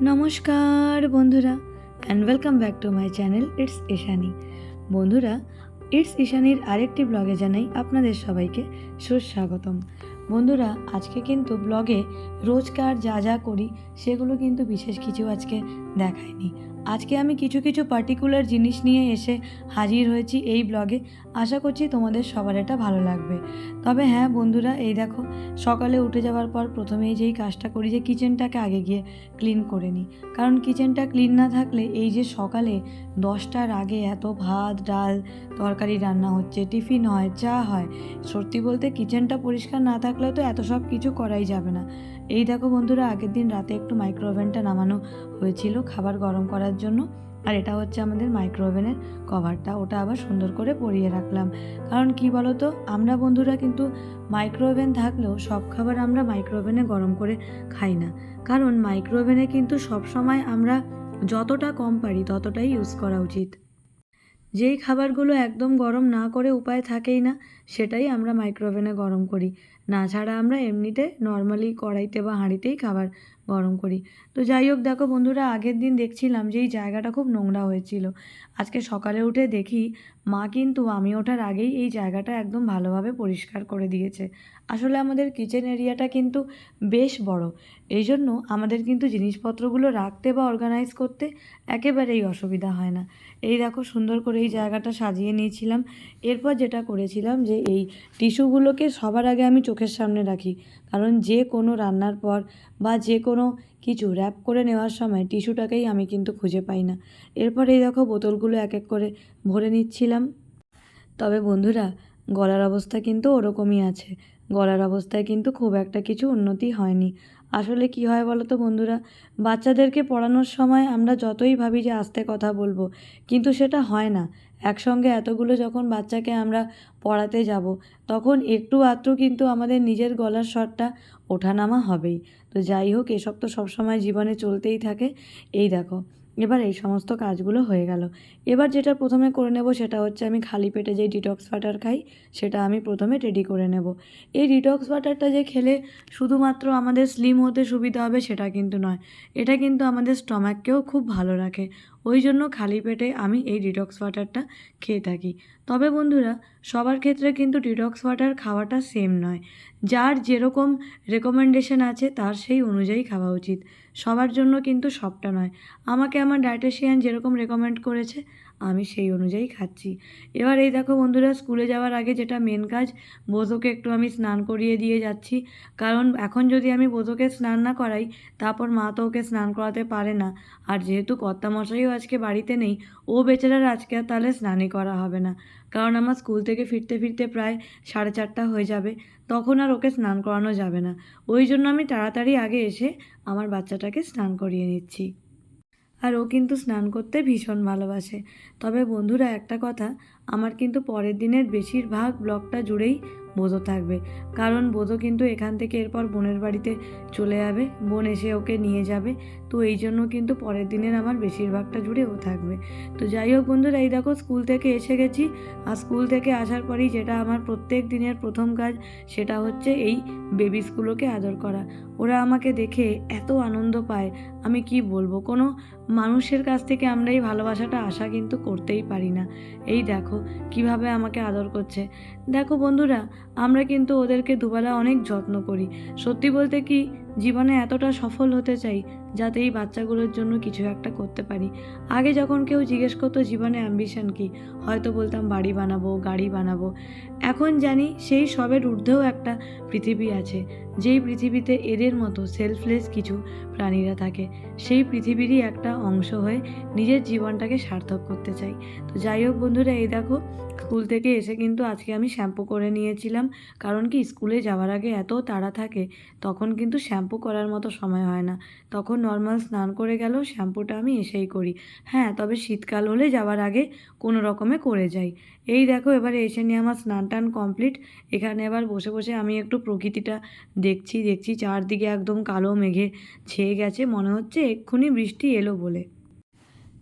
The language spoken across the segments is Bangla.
নমস্কার বন্ধুরা and welcome back to my channel it's Ishani বন্ধুরা ইটস ইশানির আরেকটি ব্লগে জানাই আপনাদের সবাইকে সুস্বাগতম। বন্ধুরা, আজকে কিন্তু ব্লগে রোজকার যা যা করি, সেগুলো কিন্তু বিশেষ কিছু আজকে দেখায়নি। আজকে আমি কিছু কিছু পার্টিকুলার জিনিস নিয়ে এসে হাজির হয়েছি এই ব্লগে আশা করছি তোমাদের সবার এটা ভালো লাগবে। তবে হ্যাঁ বন্ধুরা, এই দেখো, সকালে উঠে যাওয়ার পর প্রথমেই যেই কাজটা করি যে কিচেনটাকে আগে গিয়ে ক্লিন করে নিই। কারণ কিচেনটা ক্লিন না থাকলে এই যে সকালে দশটার আগে এত ভাত, ডাল, তরকারি রান্না হচ্ছে, টিফিন হয়, চা হয়, সত্যি বলতে কিচেনটা পরিষ্কার না থাকলেও তো এত সব কিছু করাই যাবে না। এই দেখো বন্ধুরা, আগের দিন রাতে একটু মাইক্রো ওভেনটা নামানো হয়েছিল খাবার গরম করার জন্য। আর এটা হচ্ছে আমাদের মাইক্রো ওভেনের কভারটা ওটা আবার সুন্দর করে পরিয়ে রাখলাম। কারণ কি বলতো, আমরা বন্ধুরা কিন্তু মাইক্রো ওভেন থাকলেও সব খাবার আমরা মাইক্রো ওভেনে গরম করে খাই না। কারণ মাইক্রো ওভেনে কিন্তু সবসময় আমরা যতটা কম পারি ততটাই ইউজ করা উচিত। যেই খাবারগুলো একদম গরম না করে উপায় থাকেই না, সেটাই আমরা মাইক্রোওভেনে গরম করি। না ছাড়া আমরা এমনিতে নর্মালি কড়াইতে বা হাঁড়িতেই খাবার গরম করি। তো যাই হোক, দেখো বন্ধুরা, আগের দিন দেখছিলাম যে এই জায়গাটা খুব নোংরা হয়েছিল। আজকে সকালে উঠে দেখি মা কিন্তু আমি ওঠার আগেই এই জায়গাটা একদম ভালোভাবে পরিষ্কার করে দিয়েছে। আসলে আমাদের কিচেন এরিয়াটা কিন্তু বেশ বড়। এই জন্য আমাদের কিন্তু জিনিসপত্রগুলো রাখতে বা অর্গানাইজ করতে একেবারেই অসুবিধা হয় না। এই দেখো সুন্দর করে এই জায়গাটা সাজিয়ে নিয়েছিলাম। এরপর যেটা করেছিলাম যে এই টিস্যুগুলোকে সবার আগে আমি চোখের সামনে রাখি। কারণ যে কোনো রান্নার পর বা যে কোনো কিছু র্যাপ করে নেওয়ার সময় টিস্যুটাকেই আমি কিন্তু খুঁজে পাই না। এরপর এই দেখো বোতলগুলো এক এক করে ভরে নিচ্ছিলাম। তবে বন্ধুরা, গলার অবস্থা কিন্তু ওরকমই আছে। গলার অবস্থায় কিন্তু খুব একটা কিছু উন্নতি হয়নি। আসলে কি হয় বলো তো বন্ধুরা? বাচ্চাদেরকে পড়ানোর সময় আমরা যতই ভাবি যে আস্তে কথা বলব, কিন্তু সেটা হয় না। একসঙ্গে এতগুলো যখন বাচ্চাকে আমরা পড়াতে যাব, তখন একটু আধটু কিন্তু আমাদের নিজের গলার স্বরটা ওঠানামা হবেই। তো যাই হোক, এসব তো সবসময় জীবনে চলতেই থাকে। এই দেখো এবার এই সমস্ত কাজগুলো হয়ে গেল। এবার যেটা প্রথমে করে নেব সেটা হচ্ছে আমি খালি পেটে যে ডিটক্স ওয়াটার খাই, সেটা আমি প্রথমে রেডি করে নেব। এই ডিটক্স ওয়াটারটা যে খেলে শুধুমাত্র আমাদের স্লিম হতে সুবিধা হবে সেটা কিন্তু নয়। এটা কিন্তু আমাদের স্টমাককেও খুব ভালো রাখে। ওই জন্য খালি পেটে আমি এই ডিটক্স ওয়াটারটা খেয়ে থাকি। তবে বন্ধুরা, সবার ক্ষেত্রে কিন্তু ডিটক্স ওয়াটার খাওয়াটা সেম নয়। যার যেরকম রেকমেন্ডেশন আছে, তার সেই অনুযায়ী খাওয়া উচিত। সবার জন্য কিন্তু সবটা নয়। আমাকে আমার ডায়েটেশিয়ান যেরকম রেকমেন্ড করেছে আমি সেই অনুযায়ী খাচ্ছি। এবার এই দেখো বন্ধুরা, স্কুলে যাওয়ার আগে যেটা মেন কাজ বোধোকে একটু আমি স্নান করিয়ে দিয়ে যাচ্ছি। কারণ এখন যদি আমি বোধোকে স্নান না করাই, তারপর মা তো ওকে স্নান করাতে পারে না। আর যেহেতু কর্তামশাইও আজকে বাড়িতে নেই, ও বেচারার আজকে আর তাহলে স্নানই করা হবে না। কারণ আমার স্কুল থেকে ফিরতে ফিরতে প্রায় সাড়ে চারটা হয়ে যাবে, তখন আর ওকে স্নান করানো যাবে না। ওই জন্য আমি তাড়াতাড়ি আগে এসে আমার বাচ্চাটাকে স্নান করিয়ে নিচ্ছি। আর ও কিন্তু স্নান করতে ভীষণ ভালোবাসে। তবে বন্ধুরা, একটা কথা, আমার কিন্তু পরের দিনের বেশিরভাগ ব্লকটা জুড়েই বোধো থাকবে। কারণ বোধো কিন্তু এখান থেকে এরপর বোনের বাড়িতে চলে যাবে, বোন এসে ওকে নিয়ে যাবে। তো এই জন্য কিন্তু পরের দিনের আমার বেশিরভাগটা জুড়ে ও থাকবে। তো যাই হোক বন্ধুরা, এই দেখো স্কুল থেকে এসে গেছি। আর স্কুল থেকে আসার পরেই যেটা আমার প্রত্যেক দিনের প্রথম কাজ, সেটা হচ্ছে এই বেবিসগুলোকে আদর করা। ওরা আমাকে দেখে এত আনন্দ পায়, আমি কি বলব? কোনো মানুষের কাছ থেকে আমরা এই ভালোবাসাটা আশা কিন্তু করতেই পারি না। এই দেখো কীভাবে আমাকে আদর করছে। দেখো বন্ধুরা, আমরা কিন্তু ওদেরকে দুবেলা অনেক যত্ন করি। সত্যি বলতে কি, জীবনে এতটা সফল হতে চাই যাতে এই বাচ্চাগুলোর জন্য কিছু একটা করতে পারি। আগে যখন কেউ জিজ্ঞেস করতো, জীবনে অ্যাম্বিশন কি? হয়তো বলতাম, বাড়ি বানাবো, গাড়ি বানাবো। এখন জানি সেই সবের ঊর্ধ্বেও একটা পৃথিবী আছে, যেই পৃথিবীতে এদের মতো সেলফলেস কিছু প্রাণীরা থাকে। সেই পৃথিবীরই একটা অংশ হয়ে নিজের জীবনটাকে সার্থক করতে চাই। তো যাই হোক বন্ধুরা, এই দেখো, স্কুল থেকে এসে কিন্তু আজকে আমি শ্যাম্পু করে নিয়েছিলাম। কারণ কি, স্কুলে যাওয়ার আগে এত তাড়া থাকে, তখন কিন্তু শ্যাম্পু করার মতো সময় হয় না। তখন নর্মাল স্নান করে গেলেও শ্যাম্পুটা আমি এসেই করি। হ্যাঁ তবে শীতকাল হলে যাওয়ার আগে কোনো রকমে করে যাই। এই দেখো, এবারে এসে নিয়ে আমার স্নান টান কমপ্লিট এখানে এবার বসে বসে আমি একটু প্রকৃতিটা দেখছি দেখছি চারদিকে একদম কালো মেঘে ছেয়ে গেছে। মনে হচ্ছে এক্ষুনি বৃষ্টি এলো বলে।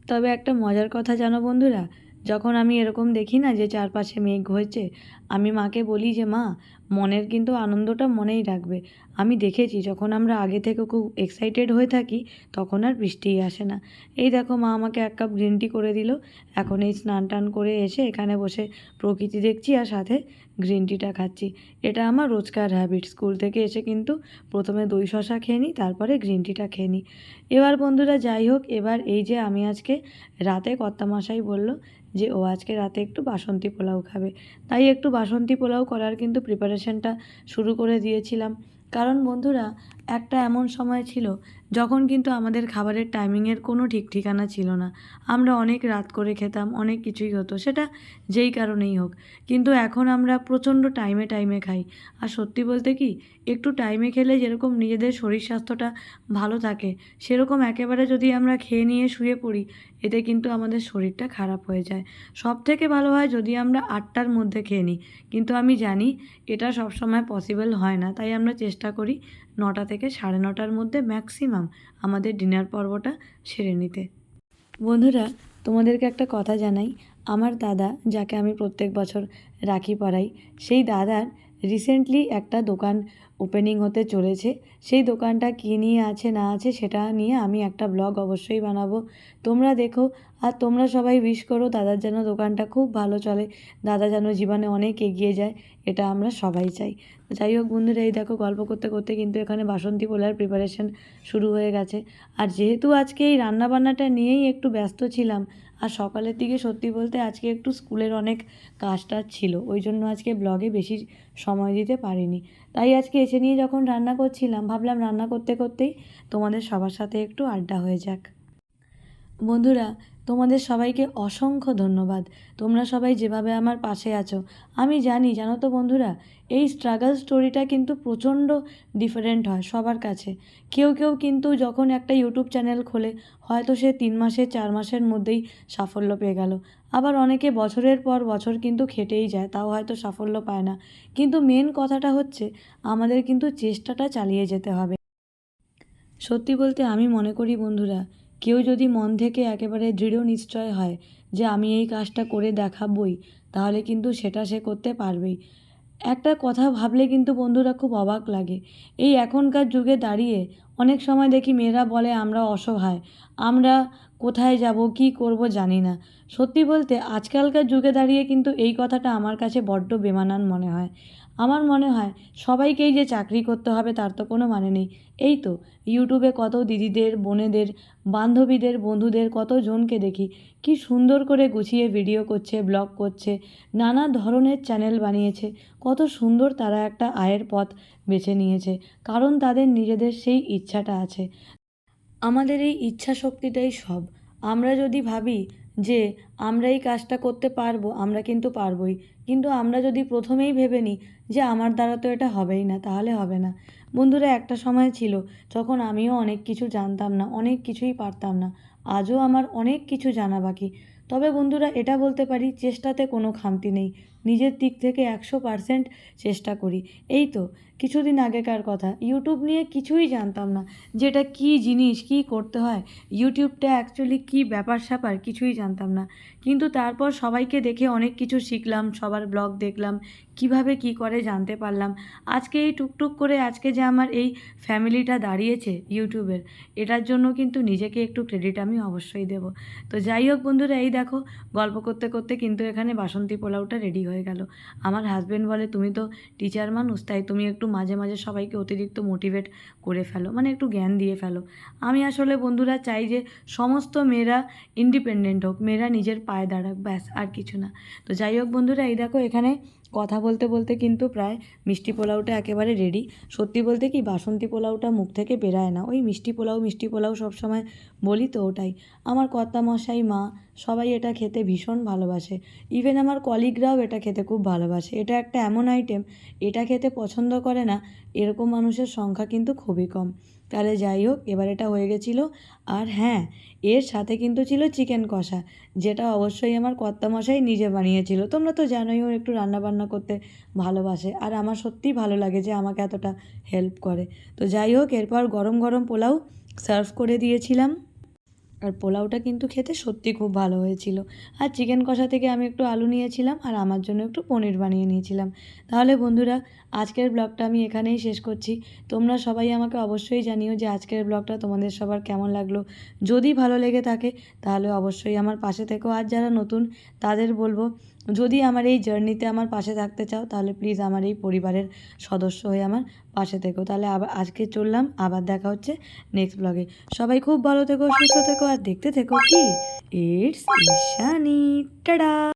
তবে একটা মজার কথা জানো বন্ধুরা যখন আমি এরকম দেখি না যে চারপাশে মেঘ হয়েছে, আমি মাকে বলি যে, মা, মনের কিন্তু আনন্দটা মনেই রাখবে। আমি দেখেছি, যখন আমরা আগে থেকে খুব এক্সাইটেড হয়ে থাকি, তখন আর বৃষ্টিই আসে না। এই দেখো, মা আমাকে এক কাপ গ্রিন টি করে দিল। এখন এই স্নান টান করে এসে এখানে বসে প্রকৃতি দেখছি আর সাথে গ্রিন টিটা খাচ্ছি। এটা আমার রোজকার হ্যাবিট স্কুল থেকে এসে কিন্তু প্রথমে দই শশা খেয়ে নিই, তারপরে গ্রিন টিটা খেয়ে নিই। এবার বন্ধুরা যাই হোক, এবার এই যে আমি আজকে রাতে কর্তামশাই বলল যে, ও আজকে রাতে একটু বাসন্তী পোলাও খাবে। তাই একটু বাসন্তী পোলাও করার কিন্তু প্রিপারেশনটা শুরু করে দিয়েছিলাম। কারণ বন্ধুরা একটা এমন সময় ছিল যখন কিন্তু আমাদের খাবারের টাইমিংয়ের কোনো ঠিক ঠিকানা ছিল না। আমরা অনেক রাত করে খেতাম, অনেক কিছুই হতো, সেটা যেই কারণেই হোক। কিন্তু এখন আমরা প্রচণ্ড টাইমে টাইমে খাই। আর সত্যি বলতে কি, একটু টাইমে খেলে যেরকম নিজেদের শরীর স্বাস্থ্যটা ভালো থাকে, সেরকম একেবারে যদি আমরা খেয়ে নিয়ে শুয়ে পড়ি, এতে কিন্তু আমাদের শরীরটা খারাপ হয়ে যায়। সব থেকে ভালো হয় যদি আমরা আটটার মধ্যে খেয়ে নিই। কিন্তু আমি জানি এটা সবসময় পসিবল হয় না, তাই আমরা চেষ্টা করি নটা থেকে সাড়ে নটার মধ্যে ম্যাক্সিমাম আমাদের ডিনার পর্বটা সেরে নিতে। বন্ধুরা, তোমাদেরকে একটা কথা জানাই। আমার দাদা, যাকে আমি প্রত্যেক বছর রাখি পরাই সেই দাদার রিসেন্টলি একটা দোকান ওপেনিং হতে চলেছে। সেই দোকানটা কী নিয়ে আছে, না আছে, সেটা নিয়ে আমি একটা ব্লগ অবশ্যই বানাবো। তোমরা দেখো, আর তোমরা সবাই উইশ করো দাদার যেন দোকানটা খুব ভালো চলে। দাদা যেন জীবনে অনেক এগিয়ে যায়, এটা আমরা সবাই চাই। যাই হোক বন্ধুরা, এই দেখো গল্প করতে করতে কিন্তু এখানে বাসন্তী পোলার প্রিপারেশন শুরু হয়ে গেছে। আর যেহেতু আজকে এই রান্নাবান্নাটা নিয়েই একটু ব্যস্ত ছিলাম আর সকালের দিকে সত্যি বলতে আজকে একটু স্কুলের অনেক কাজটা ছিল, ওই জন্য আজকে ব্লগে বেশি সময় দিতে পারিনি। তাই আজকে এসে নিয়ে যখন রান্না করছিলাম, ভাবলাম রান্না করতে করতেই তোমাদের সবার সাথে একটু আড্ডা হয়ে যাক। বন্ধুরা, তোমাদের সবাইকে অসংখ্য ধন্যবাদ। তোমরা সবাই যেভাবে আমার পাশে আছো, আমি জানি, জানো তো বন্ধুরা, এই স্ট্রাগল স্টোরিটা কিন্তু প্রচণ্ড ডিফারেন্ট হয় সবার কাছে। কেউ কেউ কিন্তু যখন একটা ইউটিউব চ্যানেল খোলে, হয়তো সে তিন মাসে, চার মাসের মধ্যেই সাফল্য পেয়ে গেল। আবার অনেকে বছরের পর বছর কিন্তু খেটেই যায়, তাও হয়তো সাফল্য পায় না। কিন্তু মেন কথাটা হচ্ছে, আমাদের কিন্তু চেষ্টাটা চালিয়ে যেতে হবে। সত্যি বলতে আমি মনে করি বন্ধুরা কেউ যদি মন থেকে একেবারে দৃঢ় নিশ্চয় হয় যে আমি এই কাজটা করে দেখাবই, তাহলে কিন্তু সেটা সে করতে পারবেই। একটা কথা ভাবলে কিন্তু বন্ধুরা খুব অবাক লাগে। এই এখনকার যুগে দাঁড়িয়ে অনেক সময় দেখি মেয়েরা বলে, আমরা অসহায়, আমরা কোথায় যাব, কি করব জানি না। সত্যি বলতে, আজকালকার যুগে দাঁড়িয়ে কিন্তু এই কথাটা আমার কাছে বড্ড বেমানান মনে হয়। আমার মনে হয় সবাইকেই যে চাকরি করতে হবে তার তো কোনো মানে নেই। এই তো, ইউটিউবে কত দিদিদের, বোনেদের, বান্ধবীদের, বন্ধুদের কত জনকে দেখি, কি সুন্দর করে গুছিয়ে ভিডিও করছে ব্লগ করছে, নানা ধরনের চ্যানেল বানিয়েছে, কত সুন্দর তারা একটা আয়ের পথ বেছে নিয়েছে, কারণ তাদের নিজেদের সেই ইচ্ছাটা আছে। আমাদের এই ইচ্ছা শক্তিটাই সব। আমরা যদি ভাবি যে আমরা এই কাজটা করতে পারব, আমরা কিন্তু পারবই। কিন্তু আমরা যদি প্রথমেই ভেবে নিই যে আমার দ্বারা তো এটা হবেই না, তাহলে হবে না। বন্ধুরা, একটা সময় ছিল যখন আমিও অনেক কিছু জানতাম না, অনেক কিছুই পারতাম না। আজও আমার অনেক কিছু জানা বাকি। তবে বন্ধুরা, এটা বলতে পারি, চেষ্টাতে কোনো খামতি নেই। নিজের দিক থেকে একশো পারসেন্ট চেষ্টা করি। এই তো, কিছুদিন আগেকার কথা। ইউটিউব নিয়ে কিছুই জানতাম না যেটা কী জিনিস, কি করতে হয়। ইউটিউবটা অ্যাকচুয়ালি কি ব্যাপার স্যাপার কিছুই জানতাম না। কিন্তু তারপর সবাইকে দেখে অনেক কিছু শিখলাম, সবার ব্লগ দেখলাম কীভাবে কি করে জানতে পারলাম? আজকে এই টুকটুক করে আজকে যে আমার এই ফ্যামিলিটা দাঁড়িয়েছে ইউটিউবের, এটার জন্য কিন্তু নিজেকে একটু ক্রেডিট আমি অবশ্যই দেব। তো যাই হোক বন্ধুরা, এই দেখো, গল্প করতে করতে কিন্তু এখানে বাসন্তী পোলাওটা রেডি হয়ে গেল। আমার হাজব্যান্ড বলে, তুমি তো টিচার মানুষ, তাই তুমি একটু মাঝে মাঝে সবাইকে অতিরিক্ত মোটিভেট করে ফেলো মানে একটু জ্ঞান দিয়ে ফেলো। আমি আসলে বন্ধুরা চাই যে সমস্ত মেয়েরা ইন্ডিপেন্ডেন্ট হোক, মেয়েরা নিজের পায়ে দাঁড়াক, ব্যাস, আর কিছু না। তো যাই হোক বন্ধুরা, এই দেখো, এখানে কথা বলতে বলতে কিন্তু প্রায় মিষ্টি পোলাওটা একেবারে রেডি সত্যি বলতে কি বাসন্তী পোলাওটা মুখ থেকে বেরায় না। ওই মিষ্টি পোলাও মিষ্টি পোলাও সবসময় বলি তো ওটাই। আমার কর্তামশাই, মা সবাই এটা খেতে ভীষণ ভালোবাসে। ইভেন আমার কলিগরাও এটা খেতে খুব ভালোবাসে। এটা একটা এমন আইটেম এটা খেতে পছন্দ করে না, এরকম মানুষের সংখ্যা কিন্তু খুবই কম। তাহলে যাই হোক, এবার এটা হয়ে গেছিল। আর হ্যাঁ এর সাথে কিন্তু ছিল চিকেন কষা, যেটা অবশ্যই আমার কর্তা মশাই নিজে বানিয়েছিল। তোমরা তো জানোই ও একটু রান্নাবান্না করতে ভালোবাসে, আর আমার সত্যিই ভালো লাগে যে আমাকে এতটা হেল্প করে। তো যাই হোক, এরপর গরম গরম পোলাও সার্ভ করে দিয়েছিলাম। আর পোলাওটা কিন্তু খেতে সত্যি খুব ভালো হয়েছিল। আর চিকেন কষা থেকে আমি একটু আলু নিয়েছিলাম আর আমার জন্য একটু পনির বানিয়ে নিয়েছিলাম। তাহলে বন্ধুরা, আজকের ব্লগটা আমি এখানেই শেষ করছি। তোমরা সবাই আমাকে অবশ্যই জানিও যে আজকের ব্লগটা তোমাদের সবার কেমন লাগল। যদি ভালো লেগে থাকে, তাহলে অবশ্যই আমার পাশে থেকেও আর যারা নতুন, তাদের বলব যদি আমার এই জার্নিতে আমার পাশে থাকতে চাও, তাহলে প্লিজ আমার এই পরিবারের সদস্য হয়ে আমার পাশে থেকো। তাহলে আবার আজকে চললাম, আবার দেখা হচ্ছে নেক্সট ব্লগে সবাই খুব ভালো থেকো, সুস্থ থেকো, আর দেখতে থেকো কি? ইটস ঈশানি। টাটা!